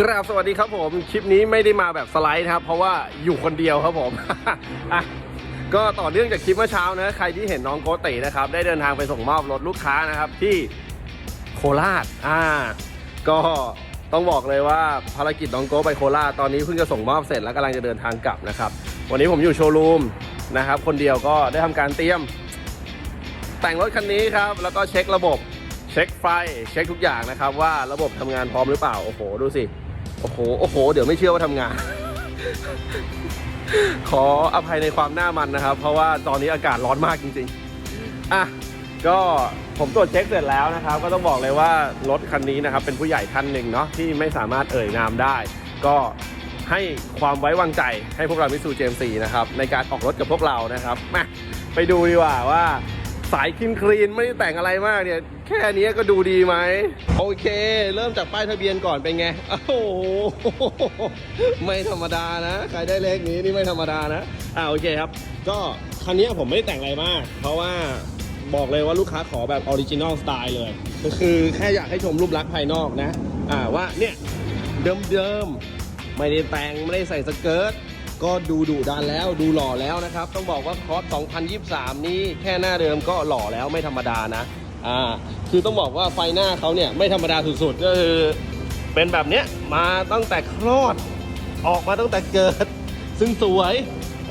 กราบสวัสดีครับผม คลิปนี้ไม่ได้มาแบบสไลด์นะครับ เพราะว่าอยู่คนเดียวครับผมอะก็ต่อเนื่องจากคลิปเมื่อเช้านะใครที่เห็นน้องโกตินะครับ ได้เดินทางไปส่งมอบรถลูกค้านะครับที่โคราชอ่า ก็ต้องบอกเลยว่าภารกิจน้องโกไปโคราชตอนนี้เพิ่งจะส่งมอบเสร็จแล้วกำลังจะเดินทางกลับนะครับ วันนี้ผมอยู่โชว์รูมนะครับ คนเดียวก็ได้ทำการเตรียม แต่งรถคันนี้ครับ แล้วก็เช็คระบบ เช็คไฟ เช็คทุกอย่างนะครับ ว่าระบบทำงานพร้อมหรือเปล่าโอ้โหดูสิ โอ้โห โอ้โห เดี๋ยวไม่เชื่อว่าทำงาน ขออภัยในความหน้ามันนะครับ เพราะว่าตอนนี้อากาศร้อนมากจริงๆ อะ ก็ผมตรวจเช็คเสร็จแล้วนะครับ ก็ต้องบอกเลยว่ารถคันนี้นะครับ เป็นผู้ใหญ่ท่านหนึ่งเนาะที่ไม่สามารถเอ่ยนามได้ ก็ให้ความไว้วางใจให้พวกเรามิสูเจมซีนะครับในการออกรถกับพวกเรานะครับมาไปดูดีกว่าว่า สายคลีนคลีนไม่ได้แต่งอะไรมากเนี่ย แค่นี้ก็ดูดีไหม โอเค เริ่มจากป้ายทะเบียนก่อนเป็นไง โอ้โห ไม่ธรรมดานะ ใครได้เลขนี้นี่ไม่ธรรมดานะ อ่าโอเคครับ ก็คันนี้ผมไม่ได้แต่งอะไรมาก เพราะว่าบอกเลยว่าลูกค้าขอแบบออริจินอลสไตล์เลย ก็คือแค่อยากให้ชมรูปลักษณ์ภายนอกนะ อ่าว่าเนี่ยเดิมๆ ไม่ได้แต่งไม่ได้ใส่สเกิร์ต ก็ดูดุดันแล้วดูหล่อแล้วนะครับ ต้องบอกว่าคอร์ส2023 นี้แค่หน้าเดิมก็หล่อแล้วไม่ธรรมดานะอ่าคือต้องบอกว่าไฟหน้าเขาเนี่ยไม่ธรรมดาสุดๆก็คือเป็นแบบเนี้ยมาตั้งแต่คลอดออกมาตั้งแต่เกิด ซึ่งสวย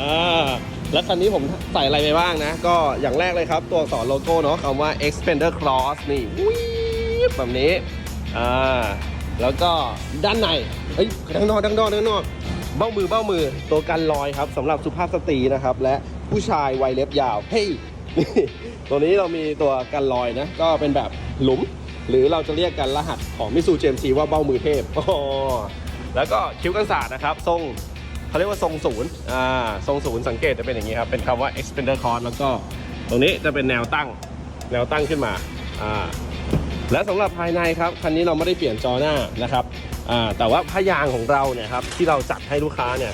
อ่าแล้วคันนี้ผมใส่อะไรไปบ้างนะ ก็อย่างแรกเลยครับ ตัวอักษรโลโก้เนาะคำว่า Expander Cross นี่แบบนี้อ่าแล้วก็ด้านในเฮ้ยด้านนอกด้านนอกด้านนอก เบ้ามือเบ้ามือตัวกันรอยครับสำหรับสุภาพสตรีนะครับ และผู้ชายวัยเล็บยาวเฮ้ยตัวนี้เรามีตัวกันรอยนะ ก็เป็นแบบหลุม หรือเราจะเรียกกันรหัสของมิสูเจมซีว่าเบ้ามือเทพอ๋อแล้วก็คิ้วกันศาสตร์นะครับทรงเขาเรียกว่าทรงศูนย์อ่าทรงศูนย์สังเกตจะเป็นอย่างนี้ครับ เป็นคำว่า expander cross แล้วก็ตรงนี้จะเป็นแนวตั้งแนวตั้งขึ้นมาอ่าและสำหรับภายในครับ คันนี้เราไม่ได้เปลี่ยนจอหน้านะครับ แต่ว่าพยางของเราเนี่ยครับที่เราจัดให้ลูกค้าเนี่ย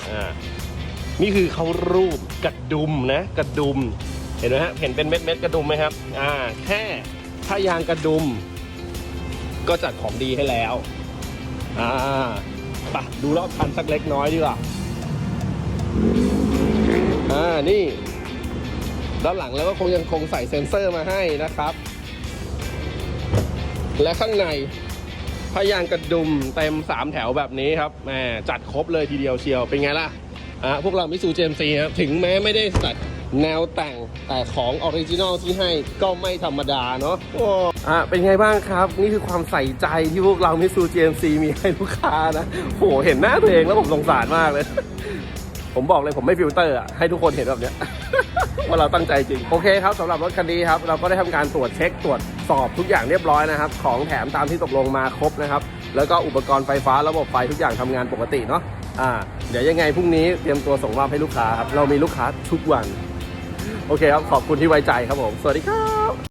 นี่คือเขารูปกระดุมนะกระดุมเห็นไหมฮะเห็นเป็นเม็ดเม็ดกระดุมไหมครับอ่าแค่พยางกระดุม ก็จัดของดีให้แล้วอ่าปะดูรอบคันสักเล็กน้อยดีกว่าอ่านี่ด้านหลังแล้วก็คงยังคงใส่เซ็นเซอร์มาให้นะครับ และข้างใน พยางกระดุมเต็ม 3 แถวแบบนี้ครับแหมจัดครบเลยทีเดียวเชียวเป็นไงล่ะอะพวกเรามิสูเจมซีครับถึงแม้ไม่ได้จัดแนวแต่งแต่ของออริจินอลที่ให้ก็ไม่ธรรมดาเนาะโอ้อะเป็นไงบ้างครับ นี่คือความใส่ใจที่พวกเรามิสูเจมซีมีให้ลูกค้านะโอ้โหเห็นหน้าตัวเองแล้วผมสงสารมากเลย ผมบอกเลยผมไม่ฟิลเตอร์อะให้ทุกคนเห็นแบบเนี้ย ว่าเราตั้งใจจริง โอเคครับสำหรับรถคันนี้ครับ เราก็ได้ทำการตรวจเช็คตรวจสอบทุกอย่างเรียบร้อยนะครับ ของแถมตามที่ตกลงมาครบนะครับ แล้วก็อุปกรณ์ไฟฟ้าระบบไฟทุกอย่างทำงานปกติเนาะอ่าเดี๋ยวยังไงพรุ่งนี้เตรียมตัวส่งมอบให้ลูกค้าครับเรามีลูกค้าทุกวัน โอเคครับขอบคุณที่ไว้ใจครับผม สวัสดีครับ